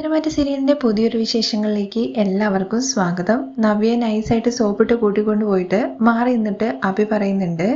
സിനിമാറ്റ സീരിയലിന്റെ പുതിയൊരു വിശേഷങ്ങളിലേക്ക് എല്ലാവർക്കും സ്വാഗതം. നവ്യ നൈസായിട്ട് സോപ്പിട്ട് കൂട്ടിക്കൊണ്ട് പോയിട്ട് മാറി നിന്നിട്ട് അഭി പറയുന്നുണ്ട്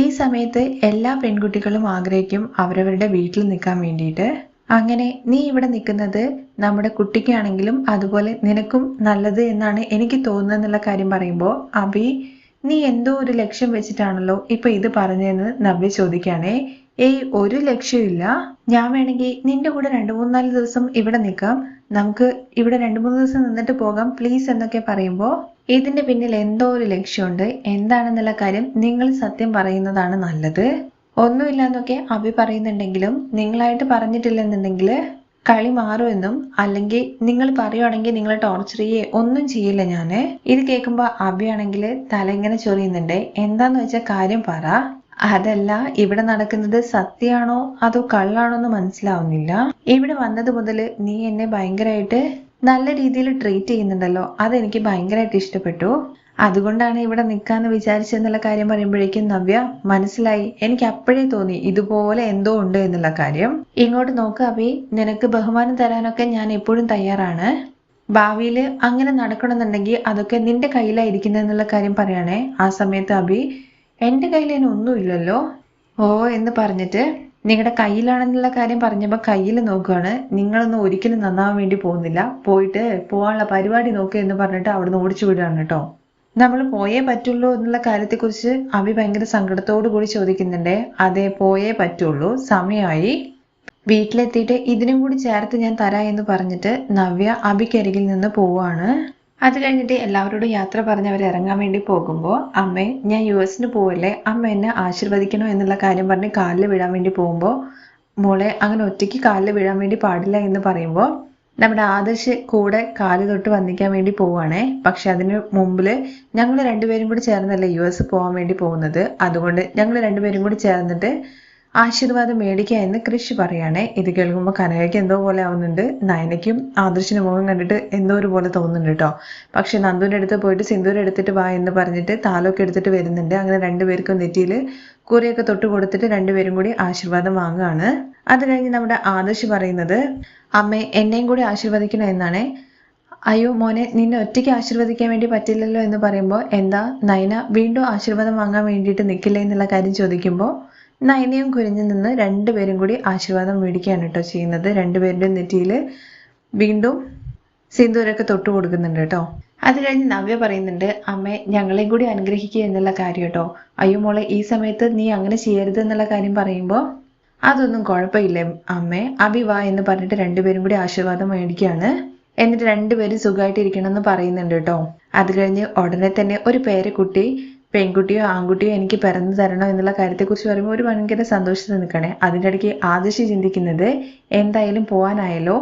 ഈ സമയത്ത് എല്ലാ പെൺകുട്ടികളും ആഗ്രഹിക്കും അവരവരുടെ വീട്ടിൽ നിൽക്കാൻ വേണ്ടിയിട്ട്. അങ്ങനെ നീ ഇവിടെ നിൽക്കുന്നത് നമ്മുടെ കുട്ടിക്കാണെങ്കിലും അതുപോലെ നിനക്കും നല്ലത് എന്നാണ് എനിക്ക് തോന്നുന്നത് എന്നുള്ള കാര്യം പറയുമ്പോൾ അഭി നീ എന്തോ ഒരു ലക്ഷ്യം വെച്ചിട്ടാണല്ലോ ഇപ്പൊ ഇത് പറഞ്ഞതെന്ന് നവ്യ ചോദിക്കുകയാണേ. ഏയ് ഒരു ലക്ഷ്യമില്ല ഞാൻ വേണമെങ്കിൽ നിന്റെ കൂടെ രണ്ടു മൂന്നാൽ ദിവസം ഇവിടെ നിൽക്കാം. നമുക്ക് ഇവിടെ രണ്ടു മൂന്ന് ദിവസം നിന്നിട്ട് പോകാം. പ്ലീസ് എന്നൊക്കെ പറയുമ്പോൾ ഇതിന്റെ പിന്നിൽ എന്തോ ഒരു ലക്ഷ്യമുണ്ട്. എന്താണെന്നുള്ള കാര്യം നിങ്ങൾ സത്യം പറയുന്നതാണ് നല്ലത്. ഒന്നുമില്ല എന്നൊക്കെ അഭി പറയുന്നുണ്ടെങ്കിലും നിങ്ങളായിട്ട് പറഞ്ഞിട്ടില്ലെന്നുണ്ടെങ്കിൽ കളി മാറുമെന്നും അല്ലെങ്കിൽ നിങ്ങൾ പറയുവാണെങ്കിൽ നിങ്ങൾ ടോർച്ചർ ചെയ്യേ ഒന്നും ചെയ്യില്ല ഞാൻ ഇത് കേൾക്കുമ്പോൾ അഭിയാണെങ്കിൽ തല ഇങ്ങനെ ചൊറിയുന്നുണ്ട്. എന്താന്ന് വെച്ചാൽ കാര്യം പറ. അതല്ല ഇവിടെ നടക്കുന്നത് സത്യാണോ അതോ കള്ളാണോ എന്ന് മനസ്സിലാവുന്നില്ല. ഇവിടെ വന്നത് മുതൽ നീ എന്നെ ഭയങ്കരമായിട്ട് നല്ല രീതിയിൽ ട്രീറ്റ് ചെയ്യുന്നുണ്ടല്ലോ. അതെനിക്ക് ഭയങ്കരമായിട്ട് ഇഷ്ടപ്പെട്ടു. അതുകൊണ്ടാണ് ഇവിടെ നിൽക്കാന്ന് വിചാരിച്ചെന്നുള്ള കാര്യം പറയുമ്പോഴേക്കും നവ്യ മനസ്സിലായി. എനിക്ക് അപ്പോഴേ തോന്നി ഇതുപോലെ എന്തോ ഉണ്ട് എന്നുള്ള കാര്യം. ഇങ്ങോട്ട് നോക്ക് അഭി നിനക്ക് ബഹുമാനം തരാനൊക്കെ ഞാൻ എപ്പോഴും തയ്യാറാണ്. ഭാവിയിൽ അങ്ങനെ നടക്കണമെന്നുണ്ടെങ്കിൽ അതൊക്കെ നിന്റെ കയ്യിലായിരിക്കുന്നതെന്നുള്ള കാര്യം പറയണേ. ആ സമയത്ത് അഭി എന്റെ കയ്യിൽ അതിന് ഒന്നുമില്ലല്ലോ ഓ എന്ന് പറഞ്ഞിട്ട് നിങ്ങളുടെ കയ്യിലാണെന്നുള്ള കാര്യം പറഞ്ഞപ്പോൾ കയ്യിൽ നോക്കുകയാണ് നിങ്ങളൊന്നും ഒരിക്കലും നന്നാവാൻ വേണ്ടി പോകുന്നില്ല. പോയിട്ട് പോകാനുള്ള പരിപാടി നോക്കുക എന്ന് പറഞ്ഞിട്ട് അവിടുന്ന് ഓടിച്ചു വിടുകയാണ് കേട്ടോ. നമ്മൾ പോയേ പറ്റുള്ളൂ എന്നുള്ള കാര്യത്തെക്കുറിച്ച് അഭി ഭയങ്കര സങ്കടത്തോടു കൂടി ചോദിക്കുന്നുണ്ടേ. അതെ പോയേ പറ്റുള്ളൂ. സമയമായി വീട്ടിലെത്തിയിട്ട് ഇതിനും കൂടി ചേർത്ത് ഞാൻ തരാം എന്ന് പറഞ്ഞിട്ട് നവ്യ അഭിക്കരികിൽ നിന്ന് പോവാണ്. അത് കഴിഞ്ഞിട്ട് എല്ലാവരോടും യാത്ര പറഞ്ഞ് അവർ ഇറങ്ങാൻ വേണ്ടി പോകുമ്പോൾ അമ്മേ ഞാൻ യു എസിന് പോവല്ലേ? അമ്മ എന്നെ ആശീർവദിക്കണോ എന്നുള്ള കാര്യം പറഞ്ഞ് കാലിൽ വീഴാൻ വേണ്ടി പോകുമ്പോൾ മോളെ അങ്ങനെ ഒറ്റയ്ക്ക് കാലിൽ വീഴാൻ വേണ്ടി പാടില്ല എന്ന് പറയുമ്പോൾ നമ്മുടെ ആദർശ് കൂടെ കാൽ തൊട്ട് വന്നിക്കാൻ വേണ്ടി പോവുകയാണേ. പക്ഷെ അതിന് മുമ്പിൽ ഞങ്ങൾ രണ്ടുപേരും കൂടി ചേർന്നല്ലേ യു എസ് പോകാൻ വേണ്ടി പോകുന്നത്? അതുകൊണ്ട് ഞങ്ങൾ രണ്ടുപേരും കൂടി ചേർന്നിട്ട് ആശീർവാദം മേടിക്കുക എന്ന് കൃഷി പറയുകയാണേ ഇത് കേൾക്കുമ്പോൾ കനകയ്ക്ക് എന്തോ പോലെ ആവുന്നുണ്ട്. നയനയ്ക്കും ആദർശന മുഖം കണ്ടിട്ട് എന്തോ ഒരു പോലെ തോന്നുന്നുണ്ട് കേട്ടോ. പക്ഷെ നന്ദുവിന്റെ അടുത്ത് പോയിട്ട് സിന്ദൂരം എടുത്തിട്ട് വാ എന്ന് പറഞ്ഞിട്ട് താലൊക്കെ എടുത്തിട്ട് വരുന്നുണ്ട്. അങ്ങനെ രണ്ടുപേർക്കും നെറ്റിയിൽ കുറിയൊക്കെ തൊട്ട് കൊടുത്തിട്ട് രണ്ടുപേരും കൂടി ആശീർവാദം വാങ്ങുകയാണ് അത് കഴിഞ്ഞ് നമ്മുടെ ആദർശ് പറയുന്നത് അമ്മേ എന്നെയും കൂടി ആശീർവദിക്കണം എന്നാണ്. അയ്യോ മോനെ നിന്നെ ഒറ്റയ്ക്ക് ആശീർവദിക്കാൻ വേണ്ടി പറ്റില്ലല്ലോ എന്ന് പറയുമ്പോൾ എന്താ നയന വീണ്ടും ആശീർവാദം വാങ്ങാൻ വേണ്ടിയിട്ട് നിൽക്കില്ല എന്നുള്ള കാര്യം ചോദിക്കുമ്പോൾ നയനയും കുരിഞ്ഞിൽ നിന്ന് രണ്ടുപേരും കൂടി ആശീർവാദം മേടിക്കുകയാണ് കേട്ടോ ചെയ്യുന്നത്. രണ്ടുപേരുടെ നെറ്റിയിൽ വീണ്ടും സിന്ദൂരൊക്കെ തൊട്ട് കൊടുക്കുന്നുണ്ട് കേട്ടോ. അത് കഴിഞ്ഞ് നവ്യ പറയുന്നുണ്ട് അമ്മേ ഞങ്ങളെയും കൂടി അനുഗ്രഹിക്കുക എന്നുള്ള കാര്യം കേട്ടോ. അയ്യോ മോളെ ഈ സമയത്ത് നീ അങ്ങനെ ചെയ്യരുത് എന്നുള്ള കാര്യം പറയുമ്പോൾ അതൊന്നും കുഴപ്പമില്ല. അമ്മേ അഭി വാ എന്ന് പറഞ്ഞിട്ട് രണ്ടുപേരും കൂടി ആശീർവാദം മേടിക്കുകയാണ്. എന്നിട്ട് രണ്ടുപേരും സുഖമായിട്ടിരിക്കണം എന്ന് പറയുന്നുണ്ട് കേട്ടോ. അത് കഴിഞ്ഞ് ഉടനെ തന്നെ ഒരു പേരക്കുട്ടി പെൺകുട്ടിയോ ആൺകുട്ടിയോ എനിക്ക് പിറന്നു തരണോ എന്നുള്ള കാര്യത്തെക്കുറിച്ച് പറയുമ്പോൾ ഒരു ഭയങ്കര സന്തോഷത്തിൽ നിൽക്കണേ. അതിന്റെ ഇടയ്ക്ക് ആദർശി ചിന്തിക്കുന്നത് എന്തായാലും പോകാനായല്ലോ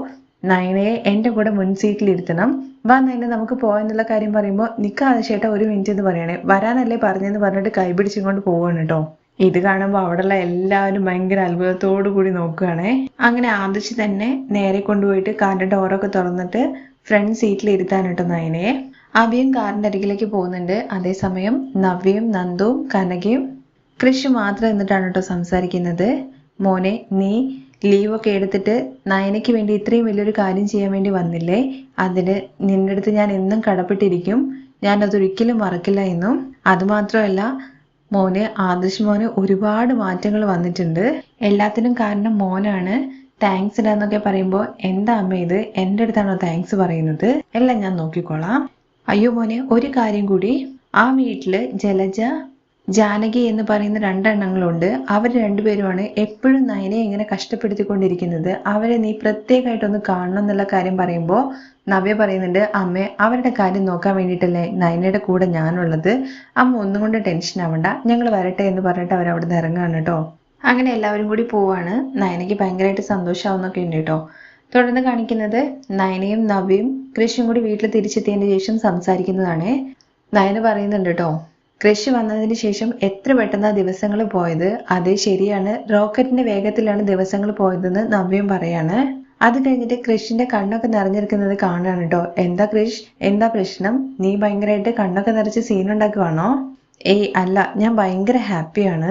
നയനയെ എന്റെ കൂടെ മുൻ സീറ്റിൽ ഇരുത്തണം. വാ നയന നമുക്ക് പോകാന്നുള്ള കാര്യം പറയുമ്പോൾ നിൽക്ക ആദർശേട്ടാ ഒരു മിനിറ്റ് എന്ന് പറയണേ. വരാനല്ലേ പറഞ്ഞെന്ന് പറഞ്ഞിട്ട് കൈപിടിച്ചുകൊണ്ട് പോവാണ് കേട്ടോ ഇത് കാണുമ്പോൾ അവിടെയുള്ള എല്ലാവരും ഭയങ്കര അത്ഭുതത്തോടു കൂടി നോക്കുകയാണേ. അങ്ങനെ ആദർശി തന്നെ നേരെ കൊണ്ടുപോയിട്ട് കാറിന്റെ ഡോറൊക്കെ തുറന്നിട്ട് ഫ്രണ്ട് സീറ്റിൽ ഇരുത്താൻ കേട്ടോ നയനയെ. അഭിയും കാറിന്റെ അരികിലേക്ക് പോകുന്നുണ്ട്. അതേസമയം നവ്യയും നന്ദുവും കനകയും കൃഷി മാത്രം എന്നിട്ടാണ് കേട്ടോ സംസാരിക്കുന്നത്. മോനെ നീ ലീവൊക്കെ എടുത്തിട്ട് നയനയ്ക്ക് വേണ്ടി ഇത്രയും വലിയൊരു കാര്യം ചെയ്യാൻ വേണ്ടി വന്നില്ലേ? അതിന് നിന്റെ അടുത്ത് ഞാൻ എന്നും കടപ്പെട്ടിരിക്കും. ഞാൻ അതൊരിക്കലും മറക്കില്ല എന്നും. അതുമാത്രമല്ല മോന് ആദർശ് മോന് ഒരുപാട് മാറ്റങ്ങൾ വന്നിട്ടുണ്ട്. എല്ലാത്തിനും കാരണം മോനാണ്. താങ്ക്സ് ഇടാന്നൊക്കെ പറയുമ്പോൾ എന്താ അമ്മ ഇത്? എന്റെ അടുത്താണോ താങ്ക്സ് പറയുന്നത്? എല്ലാം ഞാൻ നോക്കിക്കോളാം. അയ്യോ മോനെ ഒരു കാര്യം കൂടി. ആ വീട്ടിൽ ജലജ ജാനകി എന്ന് പറയുന്ന രണ്ടെണ്ണങ്ങളുണ്ട്. അവർ രണ്ടുപേരുമാണ് എപ്പോഴും നയനെ ഇങ്ങനെ കഷ്ടപ്പെടുത്തിക്കൊണ്ടിരിക്കുന്നത്. അവരെ നീ പ്രത്യേകമായിട്ടൊന്ന് കാണണം എന്നുള്ള കാര്യം പറയുമ്പോൾ നവ്യ പറയുന്നുണ്ട് അമ്മേ അവരുടെ കാര്യം നോക്കാൻ വേണ്ടിയിട്ടല്ലേ നയനയുടെ കൂടെ ഞാനുള്ളത്? അമ്മ ഒന്നും കൊണ്ട് ടെൻഷൻ ആവണ്ട. ഞങ്ങൾ വരട്ടെ എന്ന് പറഞ്ഞിട്ട് അവർ അവിടെ നിന്ന് ഇറങ്ങുകയാണ് കേട്ടോ. അങ്ങനെ എല്ലാവരും കൂടി പോവാണ്. നയനയ്ക്ക് ഭയങ്കരമായിട്ട് സന്തോഷമാവുന്നൊക്കെ ഉണ്ട് കേട്ടോ. തുടർന്ന് കാണിക്കുന്നത് നയനയും നവ്യയും കൃഷിയും കൂടി വീട്ടിൽ തിരിച്ചെത്തിയതിന് ശേഷം സംസാരിക്കുന്നതാണ്. നയന പറയുന്നുണ്ട് കേട്ടോ കൃഷി വന്നതിന് ശേഷം എത്ര പെട്ടെന്നാ ദിവസങ്ങൾ പോയത്? അതേ ശരിയാണ് റോക്കറ്റിന്റെ വേഗത്തിലാണ് ദിവസങ്ങൾ പോയതെന്ന് നവ്യം പറയാണ്. അത് കഴിഞ്ഞിട്ട് കൃഷിന്റെ കണ്ണൊക്കെ നിറഞ്ഞിരിക്കുന്നത് കാണാണ് കേട്ടോ. എന്താ കൃഷ് എന്താ പ്രശ്നം? നീ ഭയങ്കരമായിട്ട് കണ്ണൊക്കെ നിറച്ച് സീൻ ഉണ്ടാക്കുവാണോ? ഏയ് അല്ല ഞാൻ ഭയങ്കര ഹാപ്പിയാണ്.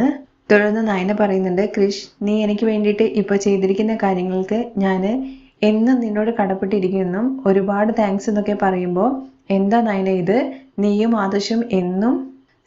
തുടർന്ന് നയന പറയുന്നുണ്ട് കൃഷ് നീ എനിക്ക് വേണ്ടിയിട്ട് ഇപ്പോൾ ചെയ്തിരിക്കുന്ന കാര്യങ്ങൾക്ക് ഞാൻ എന്നും നിന്നോട് കടപ്പെട്ടിരിക്കുന്നു. ഒരുപാട് താങ്ക്സ് എന്നൊക്കെ പറയുമ്പോൾ എന്താ നയന ഇത്? നീയും ആദർശും എന്നും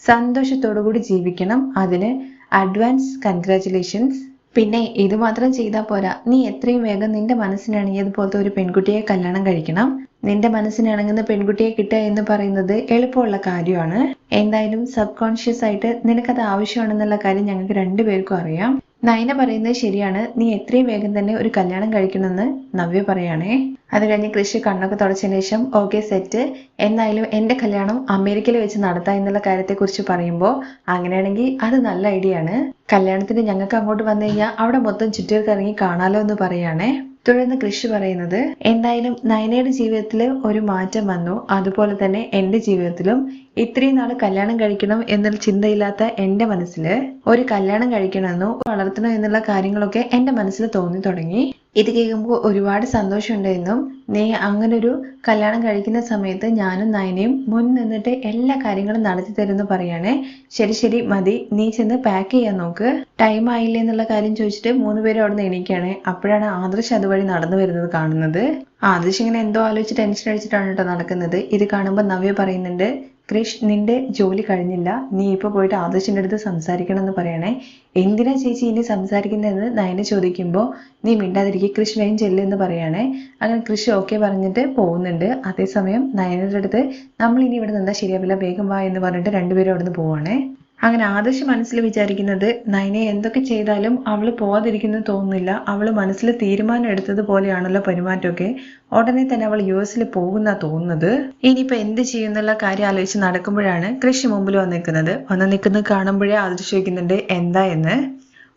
സന്തോഷത്തോടു കൂടി ജീവിക്കണം. അതിന് അഡ്വാൻസ് കൺഗ്രാറ്റുലേഷൻസ് പിന്നെ ഇത് മാത്രം ചെയ്താൽ പോരാ. നീ എത്രയും വേഗം നിന്റെ മനസ്സിനിണങ്ങിയതുപോലത്തെ ഒരു പെൺകുട്ടിയെ കല്യാണം കഴിക്കണം. നിന്റെ മനസ്സിനിണങ്ങുന്ന പെൺകുട്ടിയെ കിട്ടുക എന്ന് പറയുന്നത് എളുപ്പമുള്ള കാര്യമാണ്. എന്തായാലും സബ് കോൺഷ്യസ് ആയിട്ട് നിനക്കത് ആവശ്യമാണെന്നുള്ള കാര്യം ഞങ്ങൾക്ക് രണ്ടുപേർക്കും അറിയാം. നയന പറയുന്നത് ശരിയാണ്. നീ എത്രയും വേഗം തന്നെ ഒരു കല്യാണം കഴിക്കണമെന്ന് നവ്യ പറയാണേ. അത് കഴിഞ്ഞ് കൃഷി കണ്ണൊക്കെ തുടച്ചതിന് ശേഷം ഓക്കെ സെറ്റ്. എന്തായാലും എന്റെ കല്യാണം അമേരിക്കയിൽ വെച്ച് നടത്താം എന്നുള്ള കാര്യത്തെക്കുറിച്ച് പറയുമ്പോൾ അങ്ങനെയാണെങ്കിൽ അത് നല്ല ഐഡിയ ആണ്. കല്യാണത്തിന് ഞങ്ങൾക്ക് അങ്ങോട്ട് വന്നു കഴിഞ്ഞാൽ അവിടെ മൊത്തം ചുറ്റുകൾക്ക് ഇറങ്ങി കാണാലോ എന്ന് പറയാണേ. തുടർന്ന് കൃഷി പറയുന്നത് എന്തായാലും നയനയുടെ ജീവിതത്തിൽ ഒരു മാറ്റം വന്നു. അതുപോലെ തന്നെ എന്റെ ജീവിതത്തിലും ഇത്രയും നാൾ കല്യാണം കഴിക്കണം എന്നൊരു ചിന്തയില്ലാത്ത എന്റെ മനസ്സിൽ ഒരു കല്യാണം കഴിക്കണമെന്നോ വളർത്തണോ എന്നുള്ള കാര്യങ്ങളൊക്കെ എന്റെ മനസ്സിൽ തോന്നി തുടങ്ങി. ഇത് കേൾക്കുമ്പോൾ ഒരുപാട് സന്തോഷമുണ്ടായിരുന്നു നീ അങ്ങനൊരു കല്യാണം കഴിക്കുന്ന സമയത്ത് ഞാനും നയനയും മുൻ നിന്നിട്ട് എല്ലാ കാര്യങ്ങളും നടത്തി തരുമെന്ന് പറയണേ. ശരി ശരി മതി. നീ ചെന്ന് പാക്ക് ചെയ്യാൻ നോക്ക്. ടൈം ആയില്ലേ എന്നുള്ള കാര്യം ചോദിച്ചിട്ട് മൂന്ന് പേരും അവിടെ നിന്ന് എണീക്കുകയാണ് അപ്പോഴാണ് ആദർശ് അതുവഴി നടന്നു വരുന്നത് കാണുന്നത്. ആദർശ് ഇങ്ങനെ എന്തോ ആലോചിച്ച് ടെൻഷൻ അടിച്ചിട്ടാണ് കേട്ടോ നടക്കുന്നത്. ഇത് കാണുമ്പോൾ നവ്യ പറയുന്നുണ്ട് ക്രിഷ് നിന്റെ ജോലി കഴിഞ്ഞില്ല. നീ ഇപ്പൊ പോയിട്ട് ആദർശിന്റെ അടുത്ത് സംസാരിക്കണം എന്ന് പറയണേ. എന്തിനാ ചേച്ചി ഇനി സംസാരിക്കുന്നതെന്ന് നയന ചോദിക്കുമ്പോൾ നീ മിണ്ടാതിരിക്കുക കൃഷ് വേഗം ചെല്ലെന്ന് പറയണേ. അങ്ങനെ കൃഷി ഓക്കെ പറഞ്ഞിട്ട് പോകുന്നുണ്ട്. അതേസമയം നയനയുടെ അടുത്ത് നമ്മൾ ഇനി ഇവിടെ നിന്നാ ശരിയാവില്ല വേഗം വാ എന്ന് പറഞ്ഞിട്ട് രണ്ടുപേരും അവിടെ നിന്ന് അങ്ങനെ ആദർശ് മനസ്സിൽ വിചാരിക്കുന്നത് നയനെ എന്തൊക്കെ ചെയ്താലും അവൾ പോവാതിരിക്കുന്നത് തോന്നുന്നില്ല. അവൾ മനസ്സിൽ തീരുമാനം എടുത്തത് പോലെയാണല്ലോ പെരുമാറ്റമൊക്കെ. ഉടനെ തന്നെ അവൾ യു എസിൽ പോകുന്ന തോന്നുന്നത്? ഇനിയിപ്പോൾ എന്ത് ചെയ്യുന്നുള്ള കാര്യം ആലോചിച്ച് നടക്കുമ്പോഴാണ് കൃഷി മുമ്പിൽ വന്നിരിക്കുന്നത്. വന്ന് നിൽക്കുന്നത് കാണുമ്പോഴേ ആദർശ് ചോദിക്കുന്നുണ്ട് എന്താ എന്ന്?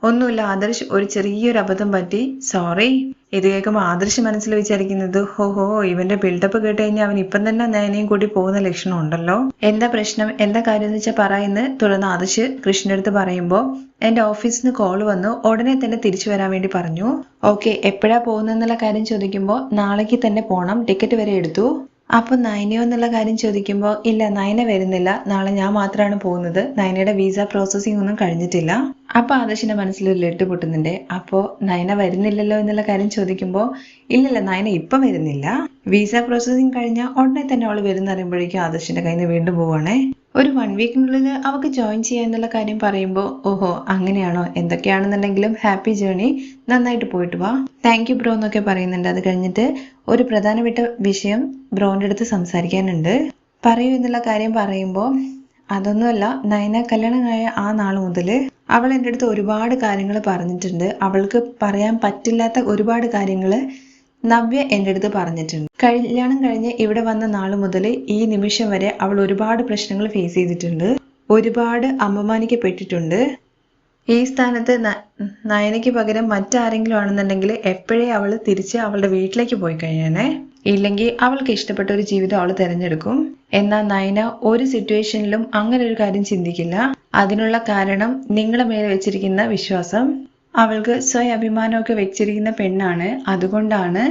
ഒന്നുമില്ല ആദർശ് ഒരു ചെറിയൊരു അബദ്ധം പറ്റി. സോറി ഇത് കേൾക്കുമ്പോൾ ആദർശ് മനസ്സിൽ വിചാരിക്കുന്നത് ഹോ ഹോ ഇവന്റെ ബിൽഡപ്പ് കേട്ട് കഴിഞ്ഞാൽ അവൻ ഇപ്പം തന്നെ നയനയും കൂടി പോകുന്ന ലക്ഷണം ഉണ്ടല്ലോ. എന്താ പ്രശ്നം? എന്താ കാര്യം എന്ന് വെച്ചാൽ പറയുന്നത് തുടർന്ന് ആദർശ് കൃഷ്ണന്റെ അടുത്ത് പറയുമ്പോൾ എന്റെ ഓഫീസിൽ നിന്ന് കോൾ വന്നു. ഉടനെ തന്നെ തിരിച്ചു വരാൻ വേണ്ടി പറഞ്ഞു. ഓക്കെ എപ്പോഴാ പോകുന്നെന്നുള്ള കാര്യം ചോദിക്കുമ്പോൾ നാളേക്ക് തന്നെ പോകണം ടിക്കറ്റ് വരെ എടുത്തു. അപ്പൊ നയനയോ എന്നുള്ള കാര്യം ചോദിക്കുമ്പോൾ ഇല്ല നയന വരുന്നില്ല. നാളെ ഞാൻ മാത്രമാണ് പോകുന്നത്. നയനയുടെ വിസ പ്രോസസ്സിംഗ് ഒന്നും കഴിഞ്ഞിട്ടില്ല. അപ്പൊ ആദർശിന്റെ മനസ്സിൽ ഒരു ലെട്ട് പൊട്ടുന്നുണ്ട്. അപ്പോ നയന വരുന്നില്ലല്ലോ എന്നുള്ള കാര്യം ചോദിക്കുമ്പോൾ ഇല്ലല്ല നയന ഇപ്പം വരുന്നില്ല. വിസ പ്രോസസ്സിംഗ് കഴിഞ്ഞാൽ ഉടനെ തന്നെ അവൾ വരുന്ന അറിയുമ്പോഴേക്കും ആദർശിന്റെ കയ്യിൽ നിന്ന് വീണ്ടും പോവാണേ. ഒരു വൺ വീക്കിനുള്ളിൽ അവൾക്ക് ജോയിൻ ചെയ്യാന്നുള്ള കാര്യം പറയുമ്പോൾ ഓഹോ അങ്ങനെയാണോ? എന്തൊക്കെയാണെന്നുണ്ടെങ്കിലും ഹാപ്പി ജേണി നന്നായിട്ട് പോയിട്ട് വാ. താങ്ക് യു ബ്രോ എന്നൊക്കെ പറയുന്നുണ്ട്. അത് കഴിഞ്ഞിട്ട് ഒരു പ്രധാനപ്പെട്ട വിഷയം ബ്രോന്റെ അടുത്ത് സംസാരിക്കാനുണ്ട്. പറയൂ എന്നുള്ള കാര്യം പറയുമ്പോൾ അതൊന്നുമല്ല നയന കല്യാണമായ ആ നാൾ മുതൽ അവൾ എന്റെ അടുത്ത് ഒരുപാട് കാര്യങ്ങൾ പറഞ്ഞിട്ടുണ്ട്. അവൾക്ക് പറയാൻ പറ്റില്ലാത്ത ഒരുപാട് കാര്യങ്ങൾ നവ്യ എന്റെ അടുത്ത് പറഞ്ഞിട്ടുണ്ട്. കല്യാണം കഴിഞ്ഞ് ഇവിടെ വന്ന നാൾ മുതൽ ഈ നിമിഷം വരെ അവൾ ഒരുപാട് പ്രശ്നങ്ങൾ ഫേസ് ചെയ്തിട്ടുണ്ട്. ഒരുപാട് അപമാനിക്കപ്പെട്ടിട്ടുണ്ട്. ഈ സ്ഥാനത്ത് നയനയ്ക്ക് പകരം മറ്റാരെങ്കിലും ആണെന്നുണ്ടെങ്കിൽ എപ്പോഴേ അവൾ തിരിച്ച് അവളുടെ വീട്ടിലേക്ക് പോയി കഴിയാനേ? ഇല്ലെങ്കിൽ അവൾക്ക് ഇഷ്ടപ്പെട്ട ഒരു ജീവിതം അവൾ തിരഞ്ഞെടുക്കും. എന്നാൽ നയന ഒരു സിറ്റുവേഷനിലും അങ്ങനെ ഒരു കാര്യം ചിന്തിക്കില്ല. അതിനുള്ള കാരണം നിങ്ങളുടെ മേലെ വെച്ചിരിക്കുന്ന വിശ്വാസം. അവൾക്ക് സ്വയം അഭിമാനമൊക്കെ വെച്ചിരിക്കുന്ന പെണ്ണാണ്. അതുകൊണ്ടാണ്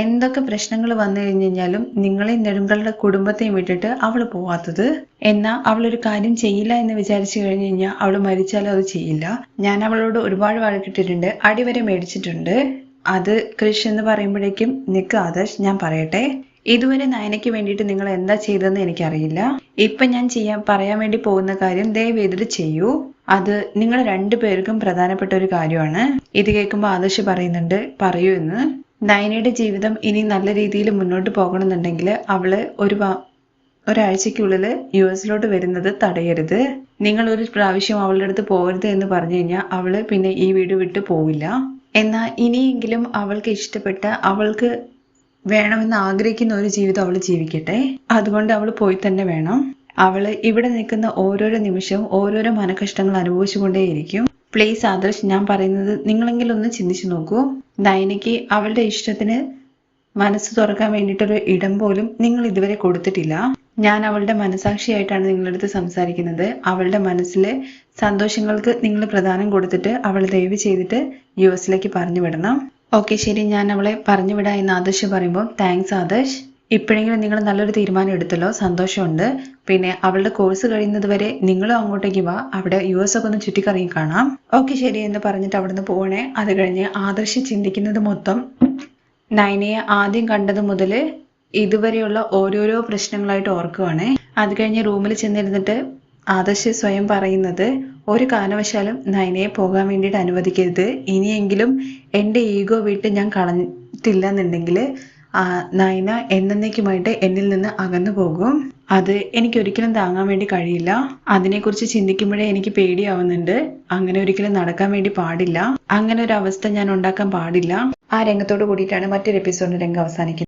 എന്തൊക്കെ പ്രശ്നങ്ങൾ വന്നു കഴിഞ്ഞു കഴിഞ്ഞാലും നിങ്ങളെയും നെടുങ്കളുടെ കുടുംബത്തെയും വിട്ടിട്ട് അവൾ പോവാത്തത്. അവൾ ഒരു കാര്യം ചെയ്യില്ല എന്ന് വിചാരിച്ചു കഴിഞ്ഞു കഴിഞ്ഞാൽ അവൾ മരിച്ചാലും അത് ചെയ്യില്ല. ഞാൻ അവളോട് ഒരുപാട് വഴക്കിട്ടിട്ടുണ്ട് അടിവരെ മേടിച്ചിട്ടുണ്ട്. അത് കൃഷ് എന്ന് പറയുമ്പോഴേക്കും നിക്ക് ആദർശ് ഞാൻ പറയട്ടെ. ഇതുവരെ നയനയ്ക്ക് വേണ്ടിയിട്ട് നിങ്ങൾ എന്താ ചെയ്തതെന്ന് എനിക്കറിയില്ല. ഇപ്പൊ ഞാൻ ചെയ്യാൻ പറയാൻ വേണ്ടി പോകുന്ന കാര്യം ദയവ് ചെയ്തിട്ട് ചെയ്യൂ. അത് നിങ്ങൾ രണ്ടുപേർക്കും പ്രധാനപ്പെട്ട ഒരു കാര്യമാണ്. ഇത് കേൾക്കുമ്പോൾ ആദർശ് പറയുന്നുണ്ട് പറയൂ എന്ന്. നയനയുടെ ജീവിതം ഇനി നല്ല രീതിയിൽ മുന്നോട്ട് പോകണമെന്നുണ്ടെങ്കിൽ അവൾ ഒരു ഒരാഴ്ചക്കുള്ളിൽ യു എസിലോട്ട് വരുന്നത് തടയരുത്. നിങ്ങൾ ഒരു പ്രാവശ്യം അവളുടെ അടുത്ത് പോകരുത് എന്ന് പറഞ്ഞു കഴിഞ്ഞാൽ അവൾ പിന്നെ ഈ വീട് വിട്ട് പോവില്ല. എന്നാൽ ഇനിയെങ്കിലും അവൾക്ക് ഇഷ്ടപ്പെട്ട അവൾക്ക് വേണമെന്ന് ആഗ്രഹിക്കുന്ന ഒരു ജീവിതം അവൾ ജീവിക്കട്ടെ. അതുകൊണ്ട് അവൾ പോയി തന്നെ വേണം. അവൾ ഇവിടെ നിൽക്കുന്ന ഓരോരോ നിമിഷവും ഓരോരോ മനക്കഷ്ടങ്ങൾ അനുഭവിച്ചുകൊണ്ടേയിരിക്കും. പ്ലീസ് ആദർശ് ഞാൻ പറയുന്നത് നിങ്ങളെങ്കിലും ഒന്ന് ചിന്തിച്ചു നോക്കൂ. നയനയ്ക്ക് അവളുടെ ഇഷ്ടത്തിന് മനസ്സ് തുറക്കാൻ വേണ്ടിയിട്ടൊരു ഇടം പോലും നിങ്ങൾ ഇതുവരെ കൊടുത്തിട്ടില്ല. ഞാൻ അവളുടെ മനസാക്ഷിയായിട്ടാണ് നിങ്ങളുടെ അടുത്ത് സംസാരിക്കുന്നത്. അവളുടെ മനസ്സിലെ സന്തോഷങ്ങൾക്ക് നിങ്ങൾ പ്രധാനം കൊടുത്തിട്ട് അവൾ ദയവ് ചെയ്തിട്ട് യു എസിലേക്ക് പറഞ്ഞു വിടണം. ഓക്കെ ശരി. ഞാൻ അവളെ പറഞ്ഞു വിടാം എന്ന് ആദർശ് പറയുമ്പോൾ താങ്ക്സ് ആദർശ്. ഇപ്പോഴെങ്കിലും നിങ്ങൾ നല്ലൊരു തീരുമാനം എടുത്തല്ലോ സന്തോഷമുണ്ട്. പിന്നെ അവളുടെ കോഴ്സ് കഴിയുന്നത് വരെ നിങ്ങളും അങ്ങോട്ടേക്ക് വാ. അവിടെ യു എസ് ഒക്കെ ഒന്ന് ചുറ്റിക്കറങ്ങി കാണാം. ഓക്കെ ശരി എന്ന് പറഞ്ഞിട്ട് അവിടുന്ന് പോകണേ അത് കഴിഞ്ഞ് ആദർശ ചിന്തിക്കുന്നത് മൊത്തം നയനയെ ആദ്യം കണ്ടത് മുതൽ ഇതുവരെയുള്ള ഓരോരോ പ്രശ്നങ്ങളായിട്ട് ഓർക്കുവാണേ. അത് കഴിഞ്ഞ് റൂമിൽ ചെന്നിരുന്നിട്ട് ആദർശ് സ്വയം പറയുന്നത് ഒരു കാരണവശാലും നയനയെ പോകാൻ വേണ്ടിയിട്ട് അനുവദിക്കരുത്. ഇനിയെങ്കിലും എന്റെ ഈഗോ വിട്ട് ഞാൻ കളഞ്ഞിട്ടില്ല എന്നുണ്ടെങ്കിൽ നയന എന്നേക്കുമായിട്ട് എന്നിൽ നിന്ന് അകന്നു പോകും. അത് എനിക്ക് ഒരിക്കലും താങ്ങാൻ വേണ്ടി കഴിയില്ല. അതിനെക്കുറിച്ച് ചിന്തിക്കുമ്പോഴേ എനിക്ക് പേടിയാവുന്നുണ്ട്. അങ്ങനെ ഒരിക്കലും നടക്കാൻ വേണ്ടി പാടില്ല. അങ്ങനെ ഒരു അവസ്ഥ ഞാൻ ഉണ്ടാക്കാൻ പാടില്ല. ആ രംഗത്തോട് കൂടിയിട്ടാണ് മറ്റൊരു എപ്പിസോഡിന്റെ രംഗം അവസാനിക്കുന്നത്.